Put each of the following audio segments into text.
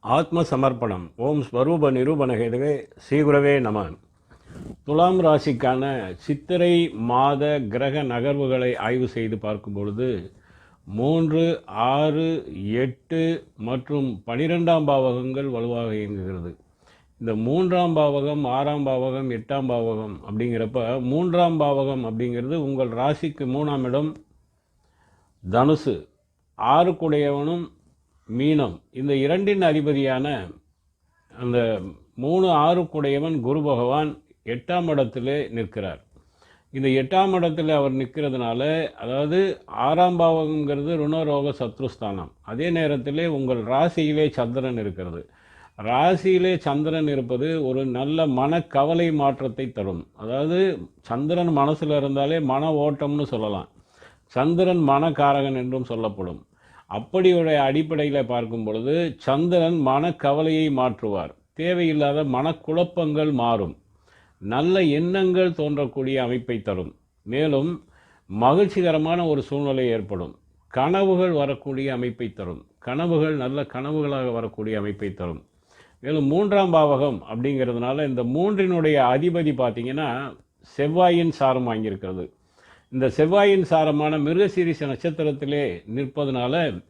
ஆத்ம சமர்ப்பணம் ஓம் ஸ்வரூப நிரூபணகேதுவே ஸ்ரீகுரவே நம. துலாம் ராசிக்கான சித்திரை மாத கிரக நகர்வுகளை ஆய்வு செய்து பார்க்கும் பொழுது மூன்று ஆறு எட்டு மற்றும் பனிரெண்டாம் பாவகங்கள் வலுவாக இயங்குகிறது. இந்த மூன்றாம் பாவகம் ஆறாம் பாவகம் எட்டாம் பாவகம் அப்படிங்கிறப்ப மூன்றாம் பாவகம் அப்படிங்கிறது உங்கள் ராசிக்கு மூணாம் இடம். தனுசு ஆறுக்குடையவனும் மீனம். இந்த இரண்டின் அதிபதியான அந்த மூணு ஆறுக்குடையவன் குரு பகவான் எட்டாம் இடத்திலே நிற்கிறார். இந்த எட்டாம் இடத்துல அவர் நிற்கிறதுனால அதாவது ஆறாம் பாவகங்கிறது ருணரோக சத்ருஸ்தானம். அதே நேரத்திலே உங்கள் ராசியிலே சந்திரன் இருக்கிறது. ராசியிலே சந்திரன் இருப்பது ஒரு நல்ல மனக்கவலை மாற்றத்தை தரும். அதாவது சந்திரன் மனசில் இருந்தாலே மன ஓட்டம்னு சொல்லலாம். சந்திரன் மனக்காரகன் என்றும் சொல்லப்படும். அப்படியுடைய அடிப்படையில் பார்க்கும் பொழுது சந்திரன் மனக்கவலையை மாற்றுவார். தேவையில்லாத மனக்குழப்பங்கள் மாறும். நல்ல எண்ணங்கள் தோன்றக்கூடிய அமைப்பை தரும். மேலும் மகிழ்ச்சிகரமான ஒரு சூழ்நிலை ஏற்படும். கனவுகள் வரக்கூடிய அமைப்பை தரும். கனவுகள் நல்ல கனவுகளாக வரக்கூடிய அமைப்பை தரும். மேலும் மூன்றாம் பாவகம் அப்படிங்கிறதுனால இந்த மூன்றினுடைய அதிபதி பார்த்தீங்கன்னா செவ்வாயின் சாரம் வாங்கியிருக்கிறது. இந்த செவ்வாயின் சாரமான மிருகசீரிச நட்சத்திரத்திலே நிற்பதனால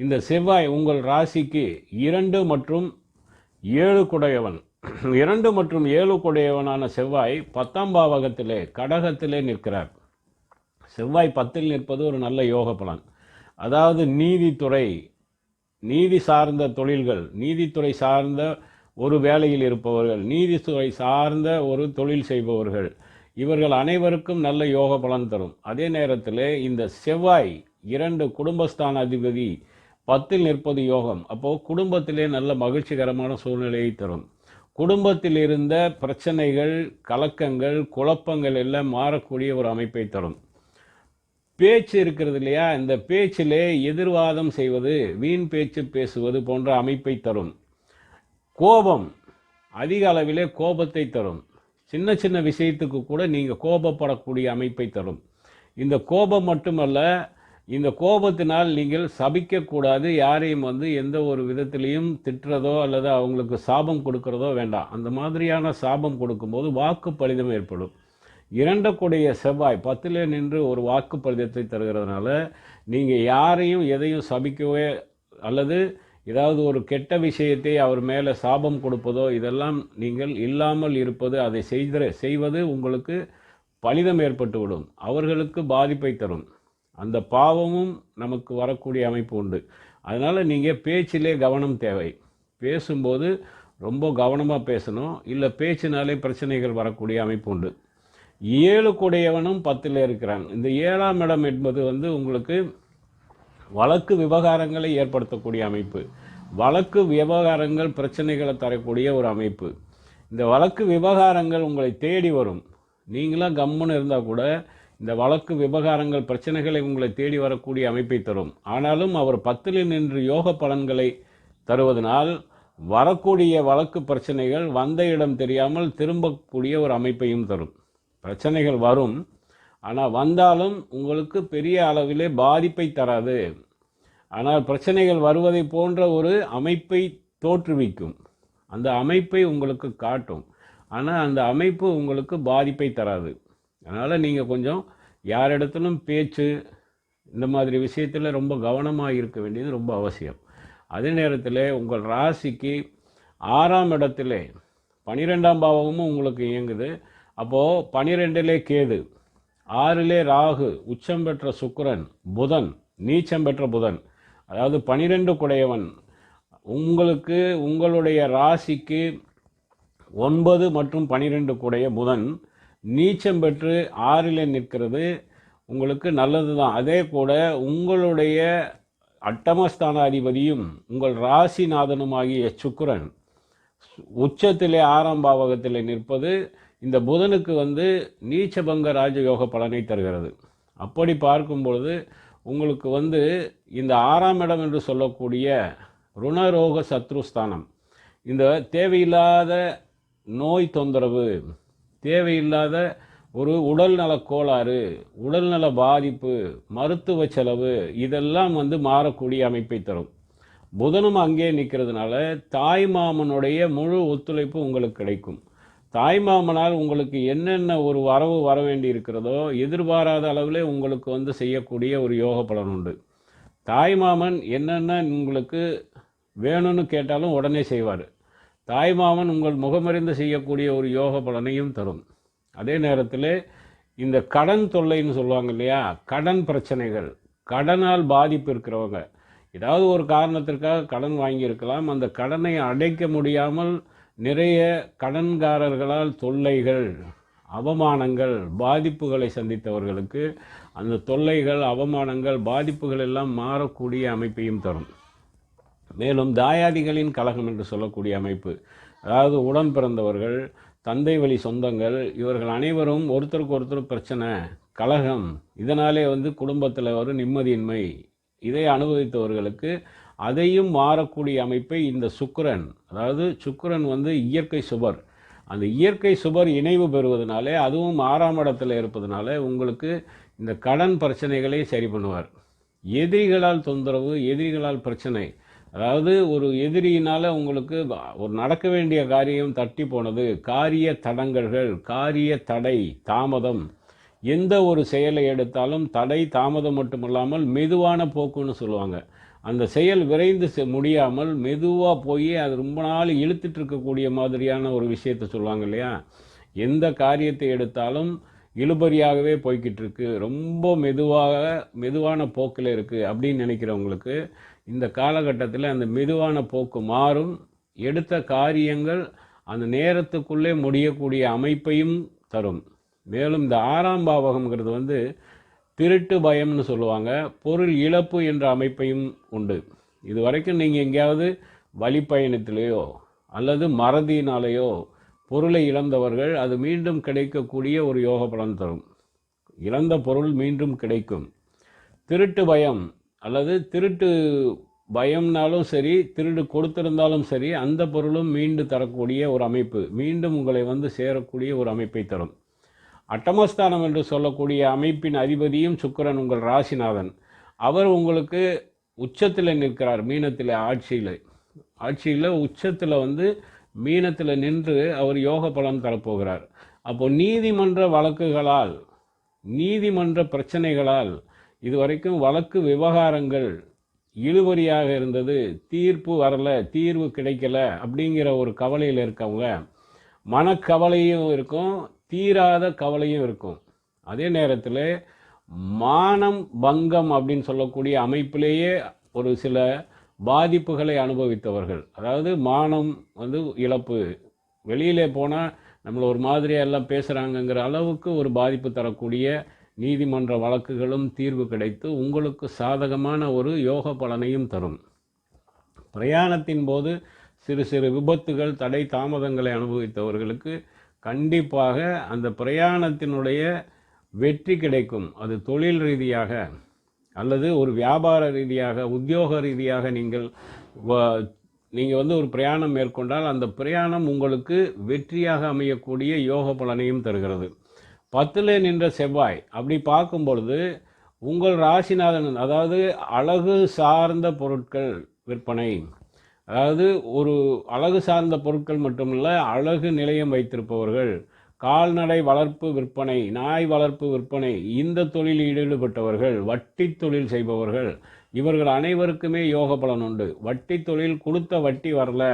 இந்த செவ்வாய் உங்கள் ராசிக்கு இரண்டு மற்றும் ஏழு குடையவன். இரண்டு மற்றும் ஏழு குடையவனான செவ்வாய் பத்தாம் பாவகத்திலே கடகத்திலே நிற்கிறார். செவ்வாய் பத்தில் நிற்பது ஒரு நல்ல யோக பலன். அதாவது நீதித்துறை நீதி சார்ந்த தொழில்கள் நீதித்துறை சார்ந்த ஒரு வேலையில் இருப்பவர்கள் நீதித்துறை சார்ந்த ஒரு தொழில் செய்பவர்கள் இவர்கள் அனைவருக்கும் நல்ல யோக பலன் தரும். அதே நேரத்தில் இந்த செவ்வாய் இரண்டு குடும்பஸ்தான அதிபதி பத்தில் நிற்பது யோகம். அப்போது குடும்பத்திலே நல்ல மகிழ்ச்சிகரமான சூழ்நிலையை தரும். குடும்பத்தில் இருந்த பிரச்சனைகள் கலக்கங்கள் குழப்பங்கள் எல்லாம் மாறக்கூடிய ஒரு அமைப்பை தரும். பேச்சு இருக்கிறது இல்லையா? இந்த பேச்சிலே எதிர்வாதம் செய்வது வீண் பேச்சு பேசுவது போன்ற அமைப்பை தரும். கோபம் அதிக அளவிலே கோபத்தை தரும். சின்ன சின்ன விஷயத்துக்கு கூட நீங்கள் கோபப்படக்கூடிய அமைப்பை தரும். இந்த கோபம் மட்டுமல்ல இந்த கோபத்தினால் நீங்கள் சபிக்கக்கூடாது யாரையும் வந்து எந்த ஒரு விதத்திலையும் திட்டுறதோ அல்லது அவங்களுக்கு சாபம் கொடுக்கறதோ வேண்டாம். அந்த மாதிரியான சாபம் கொடுக்கும்போது வாக்கு பலிதம் ஏற்படும். இரண்டக்கூடிய செவ்வாய் பத்தில் நின்று ஒரு வாக்கு பலிதத்தை தருகிறதுனால நீங்கள் யாரையும் எதையும் சபிக்கவே அல்லது ஏதாவது ஒரு கெட்ட விஷயத்தை அவர் மேலே சாபம் கொடுப்பதோ இதெல்லாம் நீங்கள் இல்லாமல் இருப்பது அதை செய்த செய்வது உங்களுக்கு பலிதம் ஏற்பட்டுவிடும். அவர்களுக்கு பாதிப்பை தரும். அந்த பாவமும் நமக்கு வரக்கூடிய அமைப்பு உண்டு. அதனால் நீங்கள் பேச்சிலே கவனம் தேவை. பேசும்போது ரொம்ப கவனமாக பேசணும். இல்லை பேச்சினாலே பிரச்சனைகள் வரக்கூடிய அமைப்பு உண்டு. ஏழு கூடையவனும் பத்தில் இருக்கிறான். இந்த ஏழாம் இடம் என்பது வந்து உங்களுக்கு வழக்கு விவகாரங்களை ஏற்படுத்தக்கூடிய அமைப்பு. வழக்கு விவகாரங்கள் பிரச்சனைகளை தரக்கூடிய ஒரு அமைப்பு. இந்த வழக்கு விவகாரங்கள் உங்களை தேடி வரும். நீங்களாம் கம்முன்னு இருந்தால் கூட இந்த வழக்கு விவகாரங்கள் பிரச்சனைகளை உங்களை தேடி வரக்கூடிய அமைப்பை தரும். ஆனாலும் அவர் பத்தில் நின்று யோக பலன்களை தருவதனால் வரக்கூடிய வழக்கு பிரச்சனைகள் வந்த இடம் தெரியாமல் திரும்பக்கூடிய ஒரு அமைப்பையும் தரும். பிரச்சனைகள் வரும். ஆனால் வந்தாலும் உங்களுக்கு பெரிய அளவிலே பாதிப்பை தராது. ஆனால் பிரச்சனைகள் வருவதை போன்ற ஒரு அமைப்பை தோற்றுவிக்கும். அந்த அமைப்பை உங்களுக்கு காட்டும். ஆனால் அந்த அமைப்பு உங்களுக்கு பாதிப்பை தராது. அதனால் நீங்கள் கொஞ்சம் யாரிடத்திலும் பேச்சு இந்த மாதிரி விஷயத்தில் ரொம்ப கவனமாக இருக்க வேண்டியது ரொம்ப அவசியம். அதே நேரத்தில் உங்கள் ராசிக்கு ஆறாம் இடத்துல பனிரெண்டாம் பாவமும் உங்களுக்கு இயங்குது. அப்போது பனிரெண்டிலே கேது ஆறிலே ராகு உச்சம் பெற்ற சுக்கரன் புதன் நீச்சம் பெற்ற புதன். அதாவது பனிரெண்டு குடையவன். உங்களுக்கு உங்களுடைய ராசிக்கு ஒன்பது மற்றும் பனிரெண்டு குடைய புதன். நீச்சம் பெற்று ஆறில் நிற்கிறது. உங்களுக்கு நல்லது தான் அதே கூட உங்களுடைய அட்டமஸ்தான அதிபதியும் உங்கள் ராசிநாதனுமாகிய சுக்கரன் உச்சத்திலே ஆறாம் பாவகத்தில் நிற்பது. இந்த புதனுக்கு வந்து நீச்சபங்க ராஜயோக பலனை தருகிறது. அப்படி பார்க்கும் பொழுது உங்களுக்கு வந்து இந்த ஆறாம் இடம் என்று சொல்லக்கூடிய ருணரோக சத்ருஸ்தானம். இந்த தேவையில்லாத நோய் தொந்தரவு தேவையில்லாத ஒரு உடல்நல கோளாறு உடல்நல பாதிப்பு மருத்துவ செலவு இதெல்லாம் வந்து மாறக்கூடிய அமைப்பை தரும். புதனும் அங்கே நிற்கிறதுனால தாய் மாமனுடைய முழு ஒத்துழைப்பு உங்களுக்கு கிடைக்கும். தாய் மாமனால் உங்களுக்கு என்னென்ன ஒரு வரவு வர வேண்டி இருக்கிறதோ எதிர்பாராத அளவில் உங்களுக்கு வந்து செய்யக்கூடிய ஒரு யோக பலன் உண்டு. தாய் மாமன் என்னென்ன உங்களுக்கு வேணும்னு கேட்டாலும் உடனே செய்வார். தாய் மாமன் உங்கள் முகமறிந்து செய்யக்கூடிய ஒரு யோக பலனையும் தரும். அதே நேரத்தில் இந்த கடன் தொல்லைன்னு சொல்லுவாங்க இல்லையா? கடன் பிரச்சனைகள் கடனால் பாதிப்பு இருக்கிறவங்க. ஏதாவது ஒரு காரணத்திற்காக கடன் வாங்கியிருக்கலாம். அந்த கடனை அடைக்க முடியாமல் நிறைய கடன்காரர்களால் தொல்லைகள் அவமானங்கள் பாதிப்புகளை சந்தித்தவர்களுக்கு அந்த தொல்லைகள் அவமானங்கள் பாதிப்புகள் எல்லாம் மாறக்கூடிய அமைப்பையும் தரும். மேலும் தாயாதிகளின் கழகம் என்று சொல்லக்கூடிய அமைப்பு. அதாவது உடன் பிறந்தவர்கள் தந்தை வழி சொந்தங்கள் இவர்கள் அனைவரும் ஒருத்தருக்கு ஒருத்தர் பிரச்சனை. கலகம் இதனாலே வந்து குடும்பத்தில் ஒரு நிம்மதியின்மை. இதை அனுபவித்தவர்களுக்கு அதையும் மாறக்கூடிய அமைப்பை இந்த சுக்கரன் அதாவது சுக்கிரன் வந்து இயற்கை சுவர் அந்த இயற்கை சுவர் இணைவு பெறுவதனாலே அதுவும் ஆறாம் இடத்துல இருப்பதனால உங்களுக்கு இந்த கடன் பிரச்சனைகளை சரி பண்ணுவார். எதிரிகளால் தொந்தரவு எதிரிகளால் பிரச்சனை. அதாவது ஒரு எதிரியினால் உங்களுக்கு ஒரு நடக்க வேண்டிய காரியம் தட்டி போனது காரிய தடங்கல்கள் காரிய தடை தாமதம். எந்த ஒரு செயலை எடுத்தாலும் தடை தாமதம் மட்டுமில்லாமல் மெதுவான போக்குன்னு சொல்லுவாங்க. அந்த செயல் விரைந்து செ- முடியாமல் மெதுவாக போய் அது ரொம்ப நாள் இழுத்துட்டு இருக்கக்கூடிய மாதிரியான ஒரு விஷயத்தை சொல்லுவாங்க இல்லையா? எந்த காரியத்தை எடுத்தாலும் இழுபறியாகவே போய்கிட்டு இருக்கு. ரொம்ப மெதுவாக மெதுவான போக்கில் இருக்குது அப்படின்னு நினைக்கிறவங்களுக்கு இந்த காலகட்டத்தில் அந்த மெதுவான போக்கு மாறும். எடுத்த காரியங்கள் அந்த நேரத்துக்குள்ளே முடியக்கூடிய அமைப்பையும் தரும். மேலும் இந்த ஆறாம் பாவகம்ங்கிறது வந்து திருட்டு பயம்னு சொல்லுவாங்க. பொருள் இழப்பு என்ற அமைப்பையும் உண்டு. இது வரைக்கும் நீங்கள் எங்கேயாவது வழிப்பயணத்திலேயோ அல்லது மறதியினாலேயோ பொருளை இழந்தவர்கள் அது மீண்டும் கிடைக்கக்கூடிய ஒரு யோக பலன் தரும். இழந்த பொருள் மீண்டும் கிடைக்கும். திருட்டு பயம் அல்லது திருட்டு பயம்னாலும் சரி திருடு கொடுத்திருந்தாலும் சரி அந்த பொருளும் மீண்டு தரக்கூடிய ஒரு அமைப்பு மீண்டும் உங்களை வந்து சேரக்கூடிய ஒரு அமைப்பை தரும். அட்டமஸ்தானம் என்று சொல்லக்கூடிய அமைப்பின் அதிபதியும் சுக்கிரன் உங்கள் ராசிநாதன். அவர் உங்களுக்கு உச்சத்தில் நிற்கிறார் மீனத்தில் ஆட்சியில். ஆட்சியில் உச்சத்தில் வந்து மீனத்தில் நின்று அவர் யோக பலன் தரப்போகிறார். அப்போ நீதிமன்ற வழக்குகளால் நீதிமன்ற பிரச்சனைகளால் இதுவரைக்கும் வழக்கு விவகாரங்கள் இழுபறியாக இருந்தது தீர்ப்பு வரல தீர்வு கிடைக்கல அப்படிங்கிற ஒரு கவலையில் இருக்கவங்க மனக்கவலையும் இருக்கும் தீராத கவலையும் இருக்கும். அதே நேரத்தில் மானம் பங்கம் அப்படின்னு சொல்லக்கூடிய அமைப்பிலேயே ஒரு சில பாதிப்புகளை அனுபவித்தவர்கள். அதாவது மானம் வந்து இழப்பு. வெளியிலே போனால் நம்மளை ஒரு மாதிரியாக எல்லாம் பேசுகிறாங்கங்கிற அளவுக்கு ஒரு பாதிப்பு தரக்கூடிய நீதிமன்ற வழக்குகளும் தீர்வு கிடைத்து உங்களுக்கு சாதகமான ஒரு யோக பலனையும் தரும். பிரயாணத்தின் போது சிறு சிறு விபத்துகள் தடை தாமதங்களை அனுபவித்தவர்களுக்கு கண்டிப்பாக அந்த பிரயாணத்தினுடைய வெற்றி கிடைக்கும். அது தொழில் ரீதியாக அல்லது ஒரு வியாபார ரீதியாக உத்தியோக ரீதியாக நீங்கள் வ- நீங்கள் வந்து ஒரு பிரயாணம் மேற்கொண்டால் அந்த பிரயாணம் உங்களுக்கு வெற்றியாக அமையக்கூடிய யோக பலனையும் தருகிறது. பத்தில் நின்ற செவ்வாய். அப்படி பார்க்கும் பொழுது உங்கள் ராசிநாதன் அதாவது அழகு சார்ந்த பொருட்கள் விற்பனை. அதாவது ஒரு அழகு சார்ந்த பொருட்கள் மட்டுமல்ல அழகு நிலையம் வைத்திருப்பவர்கள் கால்நடை வளர்ப்பு விற்பனை நாய் வளர்ப்பு விற்பனை இந்த தொழிலில் ஈடுபட்டவர்கள் வட்டி தொழில் செய்பவர்கள் இவர்கள் அனைவருக்குமே யோக பலன் உண்டு. வட்டி தொழில் கொடுத்த வட்டி வரல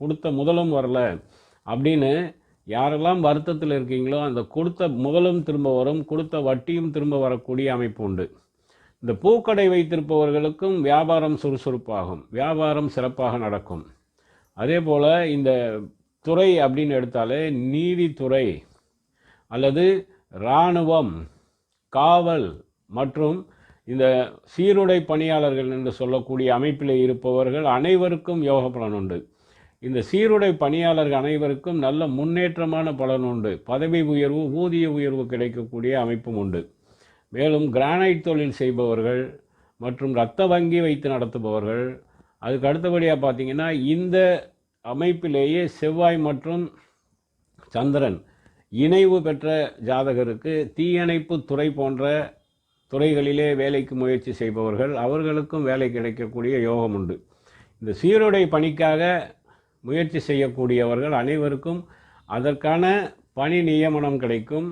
கொடுத்த முதலும் வரல அப்படின்னு யாரெல்லாம் வருத்தத்தில் இருக்கீங்களோ அந்த கொடுத்த முதலும் திரும்ப வரும் கொடுத்த வட்டியும் திரும்ப வரக்கூடிய அமைப்பு உண்டு. இந்த பூக்கடை வைத்திருப்பவர்களுக்கும் வியாபாரம் சுறுசுறுப்பாகும். வியாபாரம் சிறப்பாக நடக்கும். அதே போல் இந்த துறை அப்படின்னு எடுத்தாலே நீதித்துறை அல்லது இராணுவம் காவல் மற்றும் இந்த சீருடை பணியாளர்கள் என்று சொல்லக்கூடிய அமைப்பில் இருப்பவர்கள் அனைவருக்கும் யோக பலன் உண்டு. இந்த சீருடை பணியாளர்கள் அனைவருக்கும் நல்ல முன்னேற்றமான பலன் உண்டு. பதவி உயர்வு ஊதிய உயர்வு கிடைக்கக்கூடிய அமைப்பும் உண்டு. மேலும் கிரானைட் தொழில் செய்பவர்கள் மற்றும் இரத்த வங்கி வைத்து நடத்துபவர்கள். அதுக்கு அடுத்தபடியாக பார்த்தீங்கன்னா இந்த அமைப்பிலேயே செவ்வாய் மற்றும் சந்திரன் இணைவு பெற்ற ஜாதகருக்கு தீயணைப்பு துறை போன்ற துறைகளிலே வேலைக்கு முயற்சி செய்பவர்கள். அவர்களுக்கும் வேலை கிடைக்கக்கூடிய யோகம் உண்டு. இந்த சீருடை பணிக்காக முயற்சி செய்யக்கூடியவர்கள் அனைவருக்கும் அதற்கான பணி நியமனம் கிடைக்கும்.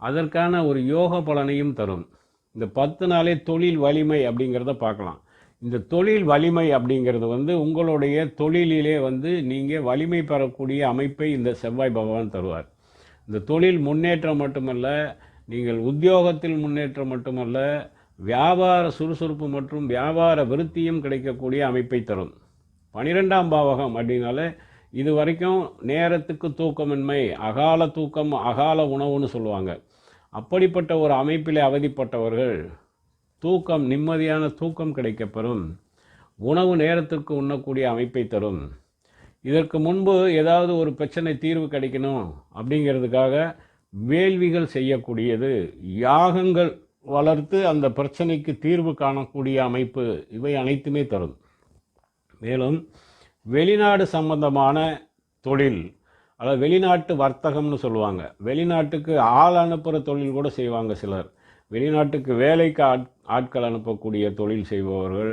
அதற்கான ஒரு யோக பலனையும் தரும். இந்த பத்து நாளே தொழில் வலிமை அப்படிங்கிறத பார்க்கலாம். இந்த தொழில் வலிமை அப்படிங்கிறது வந்து உங்களுடைய தொழிலிலே வந்து நீங்கள் வலிமை பெறக்கூடிய அமைப்பை இந்த செவ்வாய் பகவான் தருவார். இந்த தொழில் முன்னேற்றம் மட்டுமல்ல நீங்கள் உத்தியோகத்தில் முன்னேற்றம் மட்டுமல்ல வியாபார சுறுசுறுப்பு மற்றும் வியாபார விருத்தியும் கிடைக்கக்கூடிய அமைப்பை தரும். பனிரெண்டாம் பாவகம் அப்படின்னாலே இது வரைக்கும் நேரத்துக்கு தூக்கமின்மை அகால தூக்கம் அகால உணவுன்னு சொல்லுவாங்க. அப்படிப்பட்ட ஒரு அமைப்பில் அவதிப்பட்டவர்கள் தூக்கம் நிம்மதியான தூக்கம் கிடைக்கப்பெறும். உணவு நேரத்திற்கு உண்ணக்கூடிய அமைப்பை தரும். இதற்கு முன்பு ஏதாவது ஒரு பிரச்சனை தீர்வு கிடைக்கணும் அப்படிங்கிறதுக்காக வேள்விகள் செய்யக்கூடியது யாகங்கள் வளர்த்து அந்த பிரச்சனைக்கு தீர்வு காணக்கூடிய அமைப்பு இவை அனைத்துமே தரும். மேலும் வெளிநாடு சம்பந்தமான தொழில் அதாவது வெளிநாட்டு வர்த்தகம்னு சொல்லுவாங்க. வெளிநாட்டுக்கு ஆள் அனுப்புகிற தொழில் கூட செய்வாங்க சிலர். வெளிநாட்டுக்கு வேலைக்கு ஆட் ஆட்கள் அனுப்பக்கூடிய தொழில் செய்பவர்கள்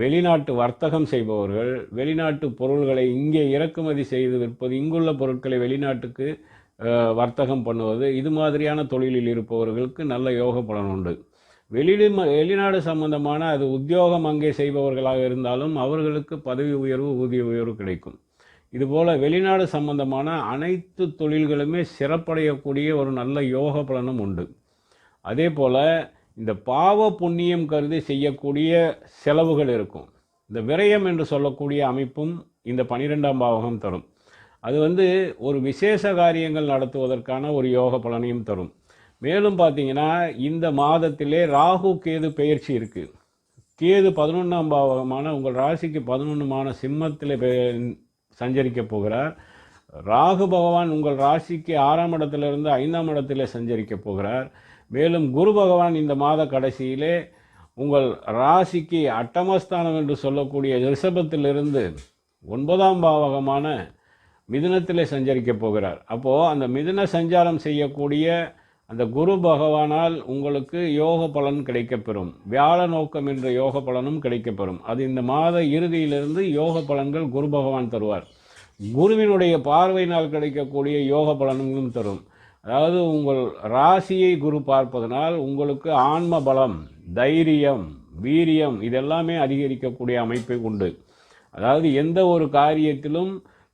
வெளிநாட்டு வர்த்தகம் செய்பவர்கள் வெளிநாட்டு பொருள்களை இங்கே இறக்குமதி செய்து விற்பது இங்குள்ள பொருட்களை வெளிநாட்டுக்கு வர்த்தகம் பண்ணுவது இது மாதிரியான தொழிலில் இருப்பவர்களுக்கு நல்ல யோக பலன் உண்டு. வெளியிடு வெளிநாடு சம்பந்தமான அது உத்தியோகம் அங்கே செய்பவர்களாக இருந்தாலும் அவர்களுக்கு பதவி உயர்வு ஊதிய உயர்வு கிடைக்கும். இதுபோல் வெளிநாடு சம்பந்தமான அனைத்து தொழில்களுமே சிறப்படையக்கூடிய ஒரு நல்ல யோக பலனும் உண்டு. அதே போல் இந்த பாவ புண்ணியம் கருதி செய்யக்கூடிய செலவுகள் இருக்கும். இந்த விரயம் என்று சொல்லக்கூடிய அமைப்பும் இந்த பனிரெண்டாம் பாவகம் தரும். அது வந்து ஒரு விசேஷ காரியங்கள் நடத்துவதற்கான ஒரு யோக பலனையும் தரும். மேலும் பார்த்தீங்கன்னா இந்த மாதத்திலே ராகு கேது பெயர்ச்சி இருக்குது கேது பதினொன்றாம் பாவகமான உங்கள் ராசிக்கு பதினொன்றுமான சிம்மத்தில் சஞ்சரிக்க போகிறார். ராகு பகவான் உங்கள் ராசிக்கு ஆறாம் இடத்திலிருந்து ஐந்தாம் இடத்திலே சஞ்சரிக்க போகிறார். மேலும் குரு பகவான் இந்த மாத கடைசியிலே உங்கள் ராசிக்கு அட்டமஸ்தானம் என்று சொல்லக்கூடிய ரிஷபத்திலிருந்து ஒன்பதாம் பாவகமான மிதுனத்திலே சஞ்சரிக்க போகிறார். அப்போது அந்த மிதுன சஞ்சாரம் செய்யக்கூடிய அந்த குரு பகவானால் உங்களுக்கு யோக பலன் கிடைக்கப்பெறும். வியாழ நோக்கம் என்ற யோக பலனும் கிடைக்கப்பெறும். அது இந்த மாத இறுதியிலிருந்து யோக பலன்கள் குரு பகவான் தருவார். குருவினுடைய பார்வையினால் கிடைக்கக்கூடிய யோக பலன்களும் தரும். அதாவது உங்கள் ராசியை குரு பார்ப்பதனால் உங்களுக்கு ஆன்ம பலம் தைரியம் வீரியம் இதெல்லாமே அதிகரிக்கக்கூடிய அமைப்பை உண்டு. அதாவது எந்த ஒரு காரியத்திலும்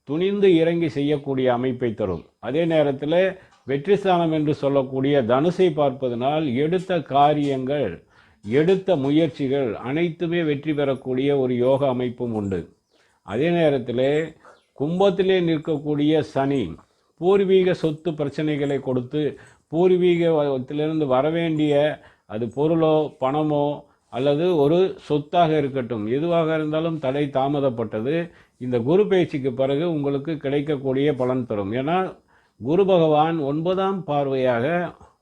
துணிந்து இறங்கி செய்யக்கூடிய அமைப்பை தரும். அதே நேரத்தில் வெற்றி ஸ்தானம் என்று சொல்லக்கூடிய தனுசை பார்ப்பதனால் எடுத்த காரியங்கள் எடுத்த முயற்சிகள் அனைத்துமே வெற்றி பெறக்கூடிய ஒரு யோக அமைப்பும் உண்டு. அதே நேரத்தில் கும்பத்திலே நிற்கக்கூடிய சனி பூர்வீக சொத்து பிரச்சனைகளை கொடுத்து பூர்வீகத்திலிருந்து வரவேண்டிய அது பொருளோ பணமோ அல்லது ஒரு சொத்தாக இருக்கட்டும் எதுவாக இருந்தாலும் தடை தாமதப்பட்டது. இந்த குரு பயிற்சிக்கு பிறகு உங்களுக்கு கிடைக்கக்கூடிய பலன் தரும். ஏன்னா குரு பகவான் ஒன்பதாம் பார்வையாக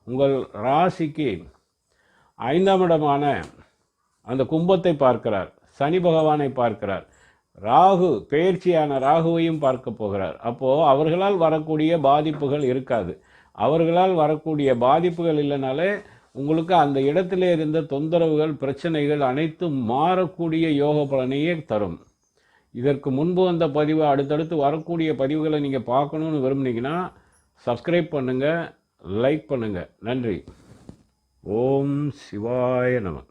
உங்கள் ராசிக்கு ஐந்தாம் இடமான அந்த கும்பத்தை பார்க்கிறார். சனி பகவானை பார்க்கிறார். ராகு பெயர்ச்சியான ராகுவையும் பார்க்க போகிறார். அப்போது அவர்களால் வரக்கூடிய பாதிப்புகள் இருக்காது. அவர்களால் வரக்கூடிய பாதிப்புகள் இல்லைனாலே உங்களுக்கு அந்த இடத்திலே இருந்த தொந்தரவுகள் பிரச்சனைகள் அனைத்தும் மாறக்கூடிய யோக பலனையே தரும். இதற்கு முன்பு வந்த பதிவு அடுத்தடுத்து வரக்கூடிய பதிவுகளை நீங்கள் பார்க்கணுன்னு விரும்புனீங்கன்னா சப்ஸ்கிரைப் பண்ணுங்கள் லைக் பண்ணுங்கள் நன்றி. ஓம் சிவாய நமன்